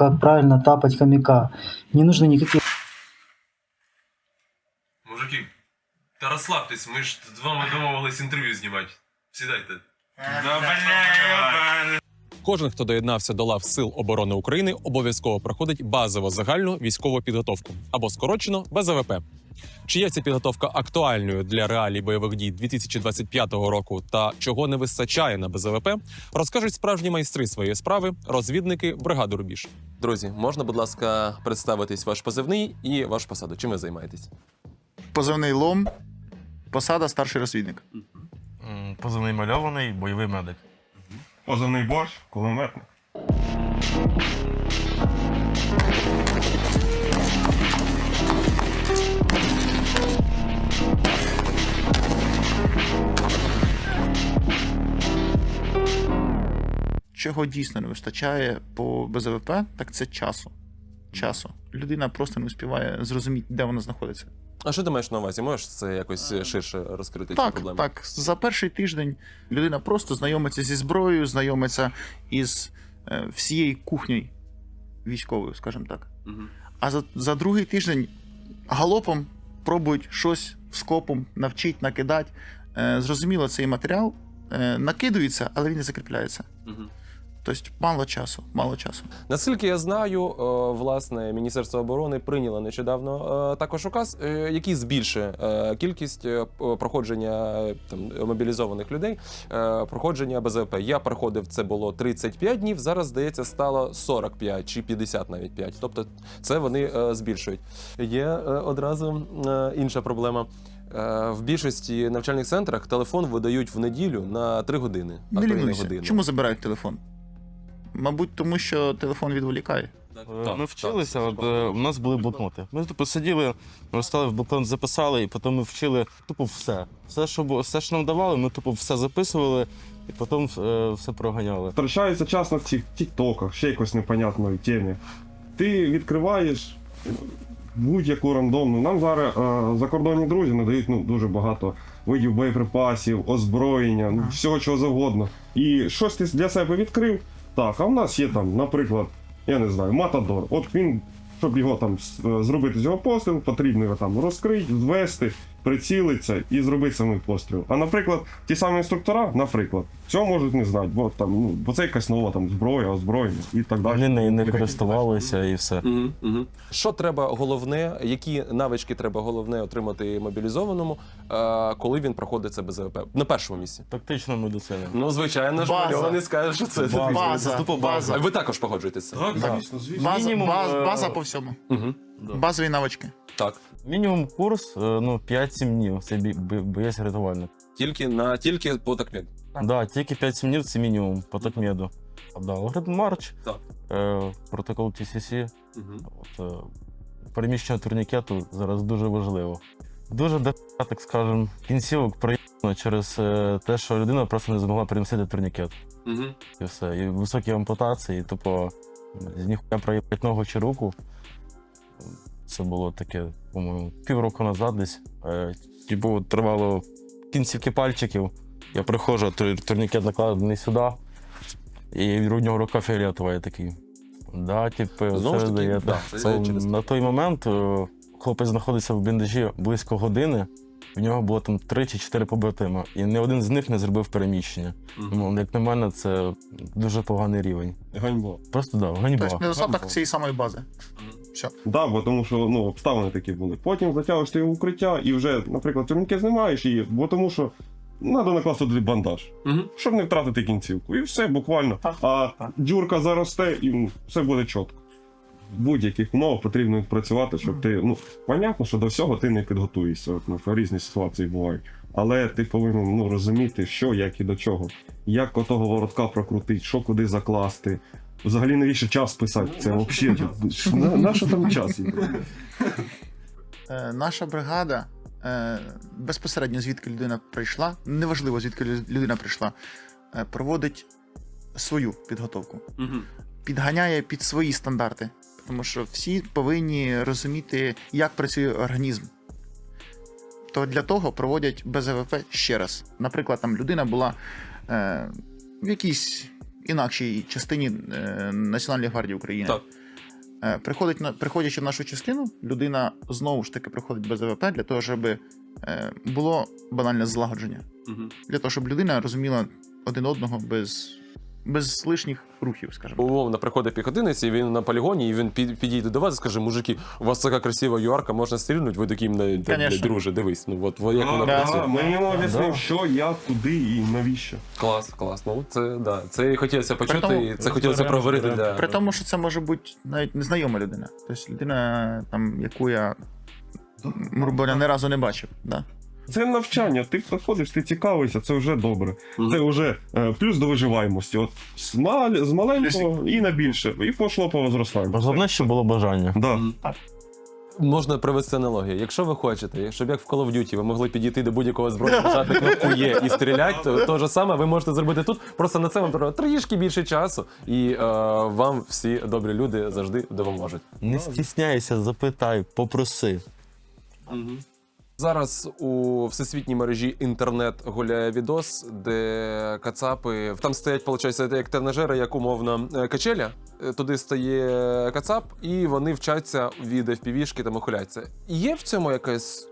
как правильно тапать хомяка. Не нужно никаких Мужики, та розслабтесь, ми ж з вами домовились інтерв'ю знімати. Сідайте. Да, бля, Кожен, хто доєднався до лав Сил оборони України, обов'язково проходить базову загальну військову підготовку або скорочено БЗВП. Чи є ця підготовка актуальною для реалій бойових дій 2025 року та чого не вистачає на БЗВП, розкажуть справжні майстри своєї справи, розвідники бригади Рубіж. Друзі, можна, будь ласка, представитись ваш позивний і вашу посаду. Чим ви займаєтесь? Позивний лом, посада старший розвідник. М, Позивний мальований, бойовий медик. Позивний борщ, кулеметник. Чого дійсно не вистачає по БЗВП, так це часу. Часу. Людина просто не успіває зрозуміти, де вона знаходиться. А що ти маєш на увазі? Можеш це якось ширше розкрити цю Так, проблему? так. За перший тиждень людина просто знайомиться зі зброєю, знайомиться із е, всією кухнею військовою, скажімо так. Мгм. А за, за другий тиждень галопом пробують щось скопом навчить, накидати. Е, зрозуміло, цей матеріал е, накидується, але він не закріпляється. Мгм. Тобто мало часу, мало часу. Наскільки я знаю, е, власне, Міністерство оборони прийняло нещодавно е, також указ, е, який збільшує кількість проходження там мобілізованих людей, проходження БЗВП. Я проходив це було 35 днів. Зараз здається стало 45 чи 50 навіть 5. Тобто це вони збільшують. Є одразу інша проблема. В більшості навчальних центрах телефон видають в неділю на 3 години, а то лінуйся. Чому забирають телефон? Мабуть, тому що телефон відволікає. Так, Ми вчилися, так, от, е, у нас були блокноти. Ми тупо сиділи, ми встали в блокнот, записали, і потім ми вчили тупо все. Все, що, бу- все, що нам давали, ми тупо все записували і потім е, все проганяли. втрачається час на цих тіктоках, ще якось непонятної темі. Ти відкриваєш будь-яку рандомну. Нам зараз е, закордонні друзі надають ну, дуже багато видів боєприпасів, озброєння, ну, всього чого завгодно. І щось ти для себе відкрив. Так, а в нас є там, наприклад, я не знаю, Матадор. От він, щоб його там е, зробити з його постріл, потрібно його там розкрити, звести, прицілитися і зробити самий постріл. А наприклад, ті самі інструктора, наприклад, цього можуть не знати, бо там, ну, бо це якась нова там зброя, озброєння і так далі. Вони не, не користувалися і все. Мгм, мгм. Що треба головне, які навички треба головне отримати мобілізованому, е, коли він проходить це БЗВП? На першому місці. Тактична медицина. Ну, звичайно ж, База. Не скаже, що це База. База, Тупо база. А Ви також погоджуєтеся? Так, Да. звісно, звісно. База, Мінімум, баз- е, база по всьому. Угу. Базові навички. Так. Мінімум курс е, ну, 5-7 днів. Це боєць рятувальник. Тільки на тільки по такмі. Так, да, тільки 5-7 днів це мінімум по такмеду. Да, Логрид Марч, е, протокол TCC, Угу. От, е, переміщення турнікету зараз дуже важливо. Дуже де, так скажем, кінцівок приємно через е, те, що людина просто не змогла перемістити турнікет. Угу. І все. І високі ампутації, тупо з ніхуя проїбать ногу чи руку. Це було таке, по-моєму, півроку назад десь. Е, Типу, тривало кінцівки пальчиків. Я приходжу, тур- турнікет накладений сюди, і в нього рука фіолетова, я такий. Да, типу, Знову ж таки, да, Це, це через- на той момент е, хлопець знаходився в біндажі близько години. В нього було там три чи чотири побратима, і ні один з них не зробив переміщення. Ну, як на мене, це дуже поганий рівень. Ганьба. Просто да, ганьба. Тобто недостаток цієї самої бази. Да, бо тому що ну, обставини такі були. Потім затягуєш ти в укриття і вже, наприклад, турнікет знімаєш її, бо тому що треба накласти туди бандаж, Мгм. щоб не втратити кінцівку. І все буквально. А дюрка заросте і ну, все буде чітко. В будь-яких умовах потрібно працювати, щоб ти. Ну, понятно, що до всього ти не підготуєшся. От, ну, різні ситуації бувають. Але ти повинен ну, розуміти, що, як і до чого. Як отого воротка прокрутити, що куди закласти. Взагалі навіщо час писати? Це взагалі. На, на там час? Е, наша бригада е, безпосередньо звідки людина прийшла, неважливо звідки людина прийшла, е, проводить свою підготовку, підганяє під свої стандарти. Тому що всі повинні розуміти, як працює організм. То для того проводять БЗВП ще раз. Наприклад, там людина була е, в якійсь інакшій частині е, Національної гвардії України. Так. Е, Приходить на, приходячи в нашу частину, людина знову ж таки приходить без ВП для того, щоб е, було банальне злагодження. угу. Для того, щоб людина розуміла один одного без, без лишніх рухів, скажімо. Умовно приходить піхотинець, і він на полігоні, і він підійде до вас і скаже: мужики, у вас така красива юарка, можна стрільнути, ви такі «Та, Конечно. друже, дивись. Ну от во- як вона да. працює. Ми йому об'яснив, що, як, куди і навіщо. Клас, клас. Ну це да. Це і хотілося почути, тому- і це хотілося проговорити. Для... При тому, що це може бути навіть незнайома людина. Тобто людина, там, яку я грубо говоря, ні разу не бачив. Да? Це навчання. Ти приходиш, ти цікавишся, це вже добре. Мгм. Це вже е, плюс до виживаємості. От з, мал, з маленького і на більше. І пішло по зростанню. Головне, щоб було бажання. Да. Мгм. Можна привести аналогію. Якщо ви хочете, щоб як в Call of Duty ви могли підійти до будь-якого зброю, нажати кнопку Є і стріляти, то те ж саме ви можете зробити тут. Просто на це вам треба трішки більше часу, і е, вам всі добрі люди завжди допоможуть. Не стісняйся, запитай, попроси. Зараз у всесвітній мережі інтернет гуляє відос, де кацапи там стоять, виходить, як тренажери, як умовно е, качеля. Е, Туди стає кацап, і вони вчаться від FPV-шки там. Є в цьому якась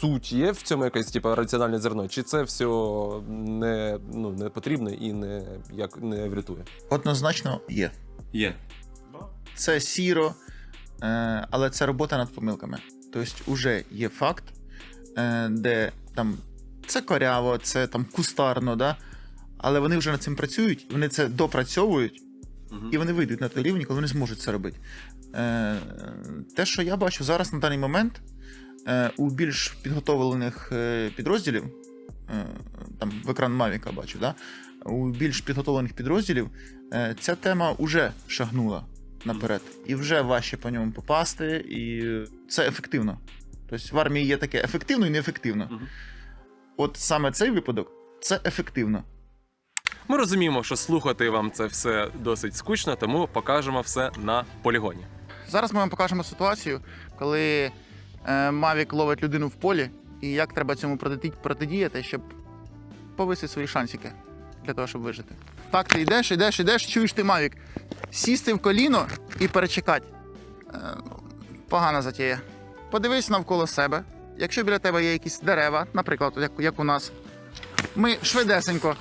суть, є в цьому якесь типу, раціональне зерно? Чи це все не, ну, не потрібно і не, як, не врятує? Однозначно є. Є. Це сіро, е, але це робота над помилками. Тобто, вже є факт, де там це коряво, це там кустарно, да? але вони вже над цим працюють, вони це допрацьовують, і вони вийдуть на той рівень, коли вони зможуть це робити. Е, те, що я бачу зараз на даний момент, е, у більш підготовлених е, підрозділів, е, там в екран Мавіка бачу, да? у більш підготовлених підрозділів е, ця тема вже шагнула наперед. І вже важче по ньому попасти, і це ефективно. Тобто в армії є таке ефективно і неефективно. Мгм. От саме цей випадок це ефективно. Ми розуміємо, що слухати вам це все досить скучно, тому покажемо все на полігоні. Зараз ми вам покажемо ситуацію, коли е, Мавік ловить людину в полі, і як треба цьому протидіяти, щоб повисити свої шансики для того, щоб вижити. Так, ти йдеш, йдеш, йдеш, чуєш ти Мавік. Сісти в коліно і перечекати. Е, погана затія. Подивись навколо себе. Якщо біля тебе є якісь дерева, наприклад, як, як у нас, ми швидесенько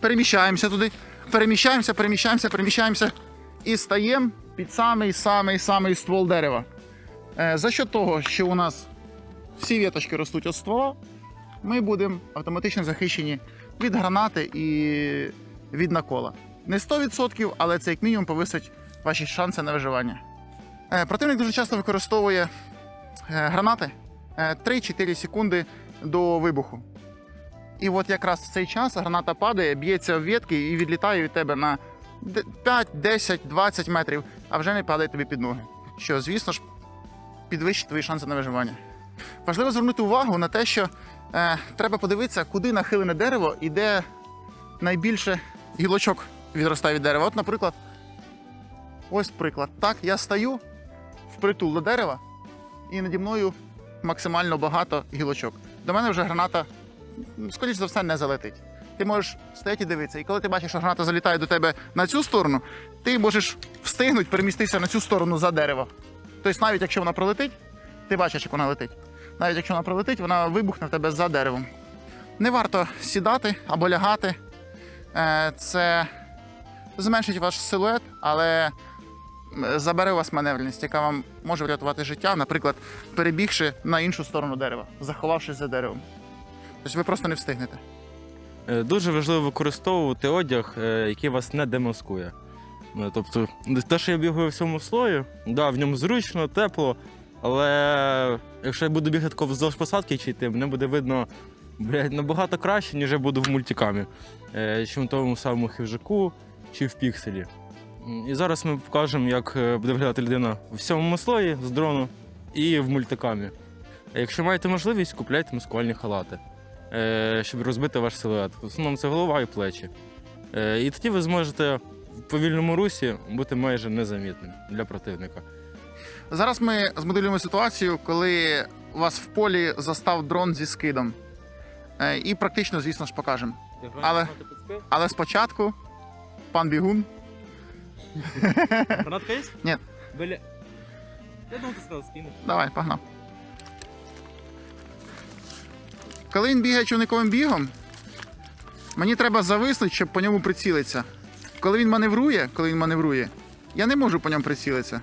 переміщаємося туди, переміщаємося, переміщаємося, переміщаємося і стаємо під самий самий самий ствол дерева. Е, за що того, що у нас всі віточки ростуть від ствола, ми будемо автоматично захищені від гранати і від накола. Не 100%, але це як мінімум повисить ваші шанси на виживання. Е, противник дуже часто використовує гранати е, 3-4 секунди до вибуху. І от якраз в цей час граната падає, б'ється в ветки і відлітає від тебе на 5, 10, 20 метрів, а вже не падає тобі під ноги. Що, звісно ж, підвищить твої шанси на виживання. Важливо звернути увагу на те, що е, треба подивитися, куди нахилене дерево і де найбільше гілочок відростає від дерева. От, наприклад, ось приклад. Так, я стою впритул до дерева, і наді мною максимально багато гілочок. До мене вже граната, скоріш за все, не залетить ти можеш стояти і дивитися. І коли ти бачиш, що граната залітає до тебе на цю сторону, ти можеш встигнути переміститися на цю сторону за дерево. Тобто, навіть якщо вона пролетить, ти бачиш, як вона летить. Навіть якщо вона пролетить, вона вибухне в тебе за деревом. Не варто сідати або лягати. Е, Це зменшить ваш силует, але забере у вас маневреність, яка вам може врятувати життя, наприклад, перебігши на іншу сторону дерева, заховавшись за деревом. Тобто ви просто не встигнете. Е, Дуже важливо використовувати одяг, е, який вас не демаскує. Ну, Тобто, те, що я бігаю в цьому слої, да, в ньому зручно, тепло, але якщо я буду бігати вздовж посадки чи йти, мене буде видно блядь, набагато краще, ніж я буду в мультикамі, е, чи в тому самому хижаку, чи в пікселі. І зараз ми покажемо, як е, буде виглядати людина в сьомому слої з дрону і в мультикамі. Якщо маєте можливість, купляйте маскувальні халати е, щоб розбити ваш силует. В основному це голова і плечі. Е, І тоді ви зможете в повільному русі бути майже незамітним для противника. Зараз ми змоделюємо ситуацію, коли вас в полі застав дрон зі скидом. І практично, звісно ж, покажемо. Але- Але спочатку пан Бігун. Гранатка є? Ні. Бля... Я думаю, ти сказав скину. Давай, погнав. Коли він бігає човниковим бігом, мені треба зависнути, щоб по ньому прицілитися. Коли він маневрує, коли він маневрує, я не можу по ньому прицілитися.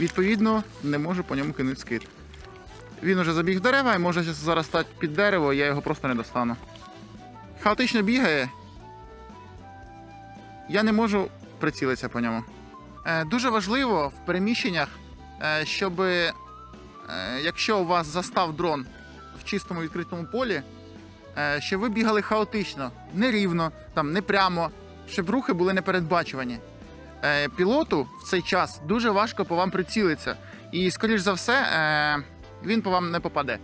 Відповідно, не можу по ньому кинути скид. Він уже забіг в дерева і може зараз стати під дерево, я його просто не достану. Хаотично бігає. Я не можу прицілитися по ньому. Е, дуже важливо в переміщеннях, е, щоб е, якщо у вас застав дрон в чистому відкритому полі, щоб ви бігали хаотично, нерівно, там, не прямо, щоб рухи були непередбачувані. Пілоту в цей час дуже важко по вам прицілитися. І, скоріш за все, він по вам не попаде.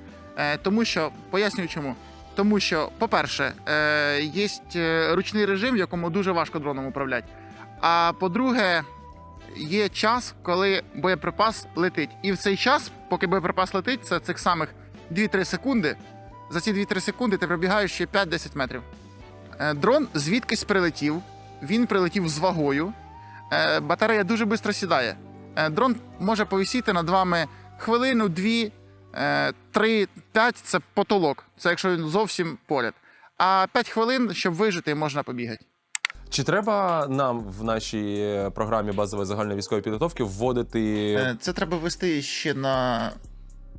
Тому що, пояснюю чому. Тому що, по-перше, є ручний режим, в якому дуже важко дроном управляти. А по-друге, є час, коли боєприпас летить. І в цей час, поки боєприпас летить, це цих самих 2-3 секунди. За ці 2-3 секунди ти пробігаєш ще 5-10 метрів. Е, Дрон звідкись прилетів, він прилетів з вагою. Е, Батарея дуже швидко сідає. Е, Дрон може повисіти над вами хвилину, дві, три, п'ять це потолок. Це якщо він зовсім поряд. А 5 хвилин, щоб вижити, можна побігати. Чи треба нам в нашій програмі базової загальної військової підготовки вводити Е, Це треба ввести ще на,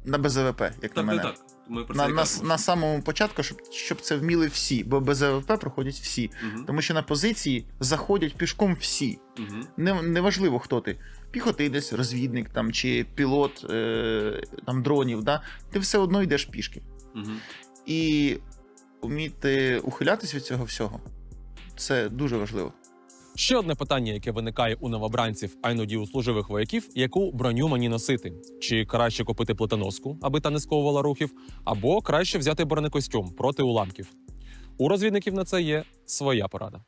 на БЗВП, як на мене. так, так. Ми про на, на, на самому початку, щоб, щоб це вміли всі, бо без АВП проходять всі. Мгм, Тому що на позиції заходять пішком всі. мгм. Не, неважливо, хто ти. Піхотинець, розвідник там, чи пілот е, там, дронів, да? ти все одно йдеш пішки. Мгм. І вміти ухилятись від цього всього це дуже важливо. Ще одне питання, яке виникає у новобранців, а іноді у служивих вояків, яку броню мені носити? Чи краще купити плитоноску, аби та не сковувала рухів, або краще взяти бронекостюм проти уламків? У розвідників на це є своя порада.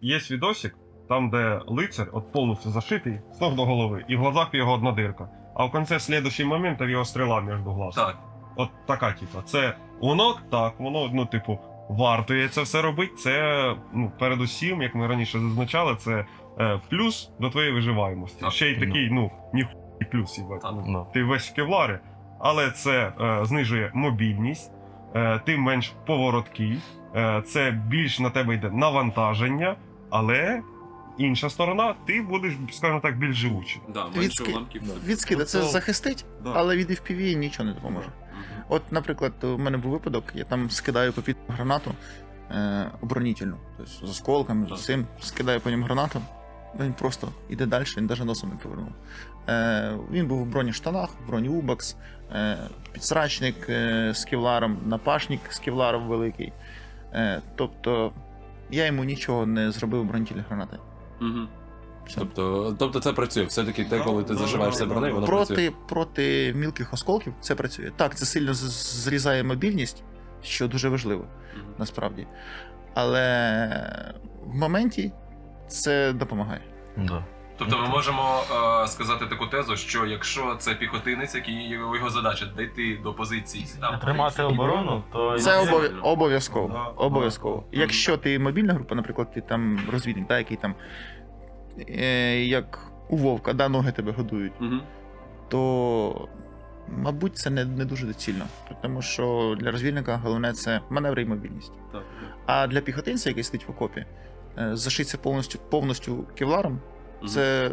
Є відосик, там, де лицар от повністю зашитий з ног до голови, і в глазах його одна дирка. А в кінці слідущий момент в його стріла між глаз. Так. От така, типу, це воно так, воно, ну, типу, вартує це все робити. Це, ну, передусім, як ми раніше зазначали, це е, плюс до твоєї виживаємості. Так. Ще й такий, ну, ніхуй плюс, їбать. Так. Ну, Ну. Ти весь в кевларі, але це е, знижує мобільність, е, ти менш повороткий, е, це більш на тебе йде навантаження, але інша сторона, ти будеш, скажімо так, більш живучий. Да, менше Відски... уламків. Відскида це Тобто- захистить, Да. але від FPV нічого не допоможе. Мгм. От, наприклад, у мене був випадок, я там скидаю по під гранату е, оборонительну. Тобто з осколками, з Так. усім, скидаю по ньому гранату. Він просто йде далі, він навіть носом не повернув. Е, він був в бронештанах, в броні Убакс, е, підсрачник е, з кевларом, напашник з кевларом великий. Е, тобто я йому нічого не зробив оборонительні гранати. Все. Тобто, тобто це працює. Все-таки те, коли ти да, да, бронею, воно проти, працює. проти мілких осколків це працює. Так, це сильно зрізає мобільність, що дуже важливо. Мгм. насправді. Але в моменті це допомагає. Да. Тобто ми можемо е, сказати таку тезу, що якщо це піхотинець, який його задача дійти до позиції, там Тримати оборону, то Це це- обов'язково. Да. Обов'язково. Да. Якщо ти мобільна група, наприклад, ти там розвідник, да, який там е, як у Вовка, да, ноги тебе годують, угу. то мабуть це не, не дуже доцільно. Тому що для розвільника головне це маневри і мобільність. Так. А для піхотинця, який сидить в окопі, е, зашиться повністю повністю кевларом, угу. це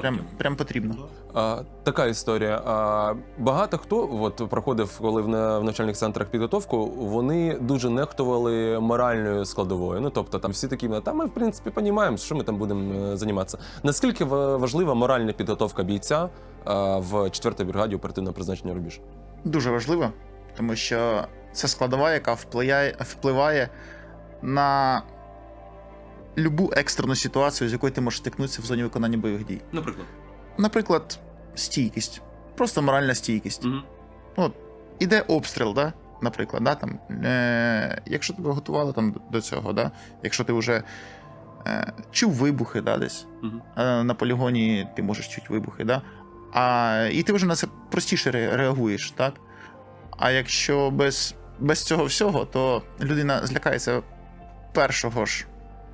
прям, прям потрібно. А, така історія. А, багато хто от, проходив, коли в, в навчальних центрах підготовку, вони дуже нехтували моральною складовою. Ну тобто, там всі такі, та ми в принципі розуміємо, що ми там будемо е, займатися. Наскільки ва- важлива моральна підготовка бійця а, в 4-й бригаді оперативного призначення рубіж? дуже важливо, тому що це складова, яка впливає, впливає на любу екстрену ситуацію, з якою ти можеш стикнутися в зоні виконання бойових дій. Наприклад. Наприклад, стійкість, просто моральна стійкість. Мгм. Іде обстріл, да? наприклад, да? там, е- якщо тебе готували там до- цього, да? якщо ти вже е- чув вибухи да, десь, Мгм. е, на полігоні ти можеш чути вибухи, да? а, і ти вже на це простіше ре- реагуєш, так? А якщо без, без цього всього, то людина злякається першого ж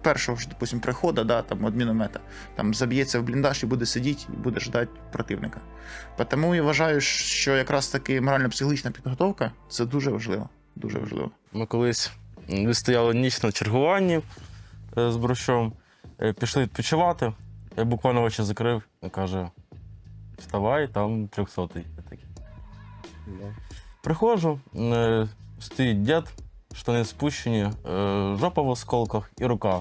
першого ж, допустим, приходу, да, там, від міномета, там заб'ється в бліндаж і буде сидіти, і буде ждати противника. Тому я вважаю, що якраз таки морально-психологічна підготовка це дуже важливо. Дуже важливо. Ми колись вистояли ніч на чергуванні е, з борщом, е, пішли відпочивати. Я буквально очі закрив і каже: вставай, там 300 Я такий. Приходжу, е, стоїть дід, штани спущені, жопа в осколках і рука.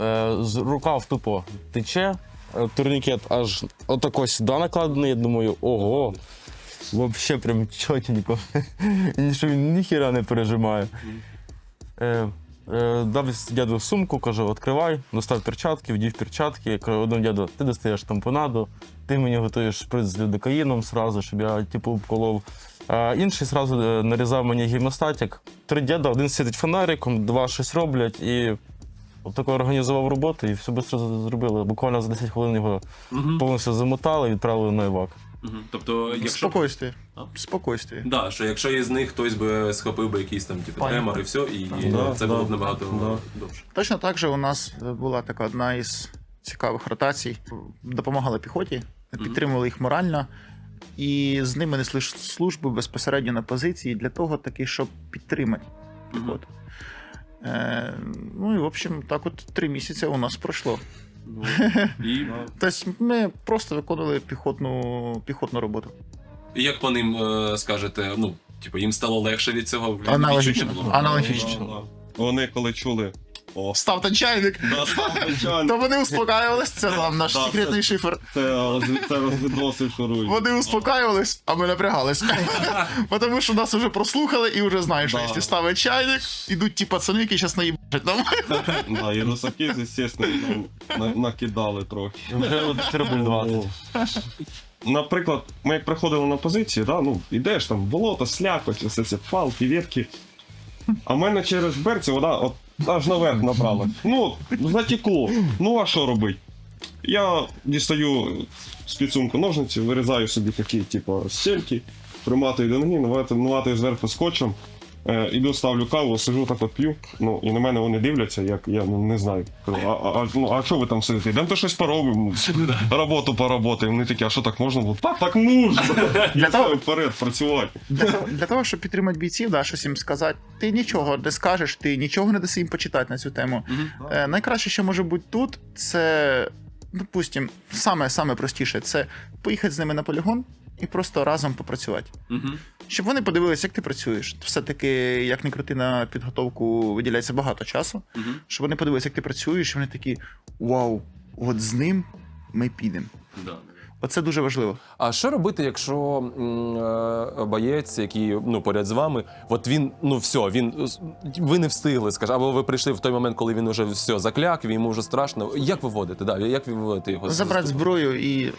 Е, з рукав тупо тече, е, турнікет аж отако сюди накладений. Я думаю, ого. Вообще прям чотенько. Він ніхіра не пережимає. Е, дав дяду сумку, кажу, відкривай, достав перчатки, вдів перчатки. Кажу, одному дяду, ти достаєш тампонаду, ти мені готуєш шприц з людокаїном сразу, щоб я типу обколов. А інший сразу нарізав мені гімостатик. Три дяда, один світить фонариком, два щось роблять і. Отако організував роботу і все швидко зробили. Буквально за 10 хвилин його Угу. повністю замотали і відправили на івак. Угу. Тобто, якщо Спокойствие. А? Спокойствие. Да, що якщо із них хтось би схопив би якийсь там типу гемор і все, і Да, це да, було б набагато да. довше. Точно так же у нас була така одна із цікавих ротацій. Допомагали піхоті, підтримували їх морально, і з ними несли службу безпосередньо на позиції для того, таки, щоб підтримати піхоту. Е, ну і в общем, так от три місяці у нас пройшло. Ну, і, Тобто ми просто виконували піхотну, піхотну роботу. і як по ним е, скажете, ну, типу, їм стало легше від цього Аналогічно. було? Аналогічно. Вони коли чули. О, Ставте чайник! да. То вони успокаювались, це нам наш Да, секретний шифр. Це роз- це розвідоси шурують. Вони успокаювались, а ми напрягались. Тому що нас вже прослухали і вже знаєш, що Да. якщо ставить чайник, ідуть ті пацани, які зараз наїбачать нам. Да, і русаки, звісно, нам на- накидали трохи. Вже рубль 20. Наприклад, ми як приходили на позиції, да, ну, ідеш там, болото, слякоть, все це палки, ветки. А в мене через берці вода от аж наверх набрали. Ну, затекло. Ну а що робити? Я дістаю з підсумку ножниці, вирізаю собі такі, типу, стільки, приматую до ноги, наватую зверху скотчем. Е, іду ставлю каву, сижу так от п'ю. Ну, і на мене вони дивляться, як я ну, не знаю. Кажу, А, а, а, ну, а що ви там сидите? Йдемо то щось поробимо, роботу поработаємо. Вони такі, а що так можна було? Так, так можна. Для того- вперед працювати. Для того, для того, щоб підтримати бійців, да, щось їм сказати, ти нічого не скажеш, ти нічого не даси їм почитати на цю тему. Е, найкраще, що може бути тут, це, допустим, саме, саме простіше це поїхати з ними на полігон і просто разом попрацювати. Щоб вони подивилися, як ти працюєш. Все-таки, як не крути на підготовку, виділяється багато часу. Мгм. Щоб вони подивилися, як ти працюєш, і вони такі: Вау, от з ним ми підемо. Да. Оце дуже важливо. А що робити, якщо е, боєць, який ну поряд з вами, от він ну все, він ви не встигли, скаже, або ви прийшли в той момент, коли він уже все закляк, йому вже страшно. Як виводити? Да, як виводити його? Забрати зброю і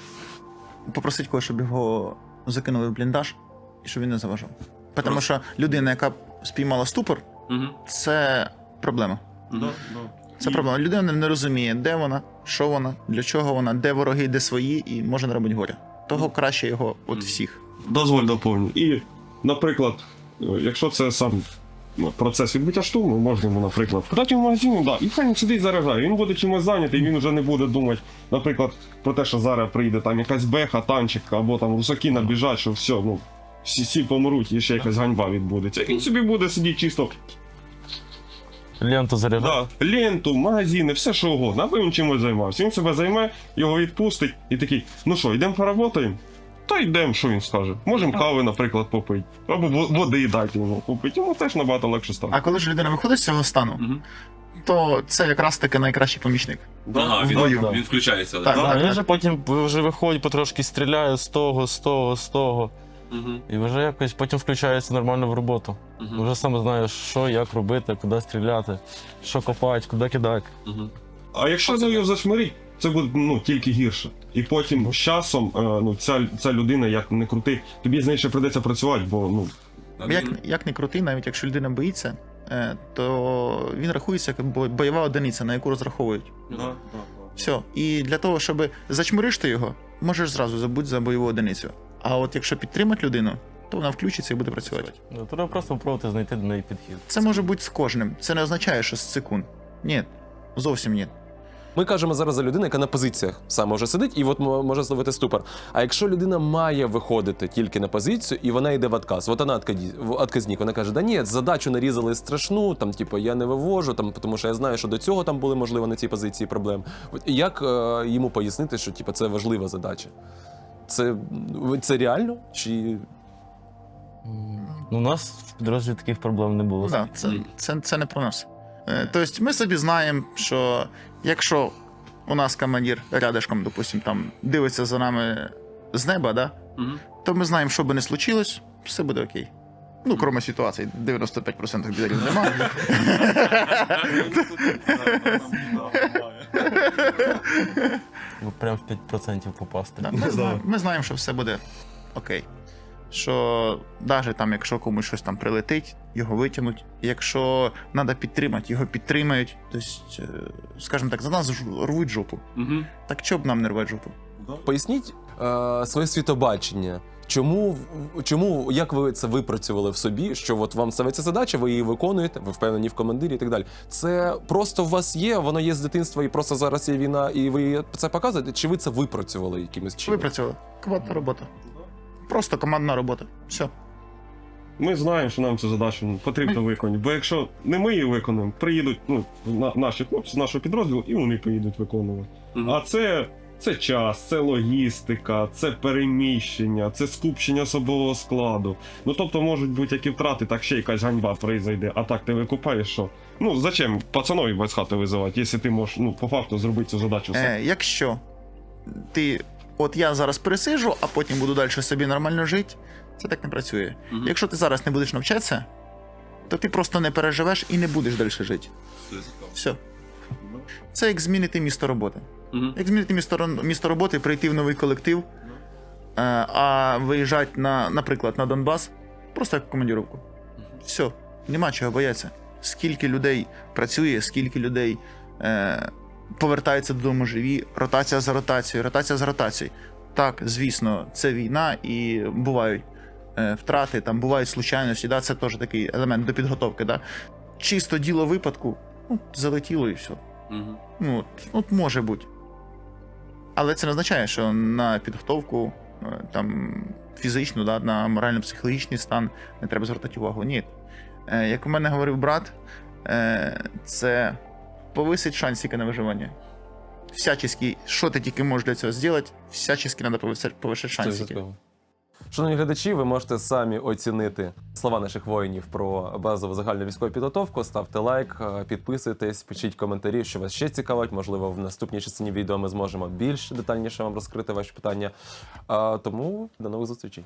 попросити когось, щоб його закинули в бліндаж і щоб він не заважав. Тому що людина, яка спіймала ступор, це проблема. Це І- проблема. Людина не розуміє, де вона, що вона, для чого вона, де вороги, де свої, і може наробити горя. Того краще його от всіх. Дозволь доповню. І, наприклад, е, якщо це сам ну, процес відбиття штурму, можна йому, наприклад, подати в магазин, да, і хай він сидить заряджає. Він буде чимось зайнятий, він вже не буде думати, наприклад, про те, що зараз прийде там якась беха, танчик, або там русаки набіжать, що все, ну. Всі, всі помруть і ще якась ганьба відбудеться. Він собі буде сидіти чисто Ленту заряджав. Да, ленту, магазини, все що угодно, аби він чимось займався. Він себе займе, його відпустить і такий, ну що, йдемо поработаємо? Та йдемо, що він скаже. Можемо кави, наприклад, попити. Або води дати йому попити. Йому теж набагато легше стане. А коли ж людина виходить з цього стану, то це якраз таки найкращий помічник. Ага, він, Вдвоєм. він включається. Так, да? А він же потім вже виходить, потрошки стріляє з того, з того, з того. Мгм. І вже якось потім включається нормально в роботу. Мгм. Вже саме знає, що, як робити, куди стріляти, що копати, куди кидати. Мгм. А якщо ну, його зашмирить, це буде ну, тільки гірше. І потім з часом е, ну, ця, ця людина, як не крути, тобі з нею ще придеться працювати, бо ну, Як, як не крути, навіть якщо людина боїться, е, то він рахується як бойова одиниця, на яку розраховують. Все. І для того, щоб зачмириш ти його, можеш зразу забути за бойову одиницю. А от якщо підтримати людину, то вона включиться і буде працювати. Ну, Треба просто спробувати знайти до неї підхід. Це може бути з кожним. Це не означає, що з секунд. Ні. Зовсім ні. Ми кажемо зараз за людину, яка на позиціях саме вже сидить, і от може зловити ступор. А якщо людина має виходити тільки на позицію, і вона йде в отказ, от вона отказник, вона каже: да ні, задачу нарізали страшну, там, типу, я не вивожу, там, тому що я знаю, що до цього там були, можливо, на цій позиції проблем. От і як е, йому пояснити, що типу, це важлива задача? Це, це реально? Чи Ну, у нас в підрозділі таких проблем не було. Да, це, це, це не про нас. Е, Тобто ми собі знаємо, що якщо у нас командир рядышком, допустим, там дивиться за нами з неба, да, угу. то ми знаємо, що би не случилось, все буде окей. Ну, крім ситуації, 95% бідарів немає. Ну, Прям в 5% попасти. Да, Ми, знаємо, ми знаємо, що все буде окей. Що навіть там, якщо комусь щось там прилетить, його витягнуть. Якщо треба підтримати, його підтримають. Тобто, е, скажімо так, за нас ж- рвуть жопу. Мгм. Так чого б нам не рвати жопу? поясніть е, своє світобачення? Чому, чому, як ви це випрацювали в собі, що от вам ставиться задача, ви її виконуєте, ви впевнені в командирі і так далі. Це просто у вас є, воно є з дитинства, і просто зараз є війна, і ви це показуєте? Чи ви це випрацювали якимось чином? Випрацювали. Командна робота. Просто командна робота. Все. Ми знаємо, що нам цю задачу потрібно виконати. Бо якщо не ми її виконуємо, приїдуть ну, на, наші хлопці з нашого підрозділу, і вони поїдуть виконувати. А це, це час, це логістика, це переміщення, це скупчення особового складу. Ну тобто можуть бути які втрати, так ще якась ганьба прийде. А так ти викупаєш що? Ну зачем пацанові без хати визивати, якщо ти можеш ну, по факту зробити цю задачу сам? Е, якщо ти. От я зараз пересиджу, а потім буду далі собі нормально жити, це так не працює. Мгм. Якщо ти зараз не будеш навчатися, то ти просто не переживеш і не будеш далі жити. Все. Це як змінити місто роботи. Мгм. Як змінити місто, місто роботи, прийти в новий колектив, е, а виїжджати, на, наприклад, на Донбас, просто як в командировку. Все, нема чого боятися. Скільки людей працює, скільки людей е, повертається додому живі, ротація за ротацією, ротація за ротацією. Так, звісно, це війна і бувають е, втрати, там бувають случайності, да, це теж такий елемент до підготовки. Да. Чисто діло випадку, ну, залетіло і все. Мгм. Ну, от, от може бути. Але це не означає, що на підготовку е, там, фізичну, да, на морально-психологічний стан не треба звертати увагу. Ні. Е, як у мене говорив брат, е, це повисить шансики на виживання. Всячески, що ти тільки можеш для цього зробити, всячески треба повисити. 100%. Шановні глядачі, ви можете самі оцінити слова наших воїнів про базову загальну військову підготовку. Ставте лайк, е, підписуйтесь, пишіть коментарі, що вас ще цікавить. Можливо, в наступній частині відео ми зможемо більш детальніше вам розкрити ваші питання. Тому до нових зустрічей.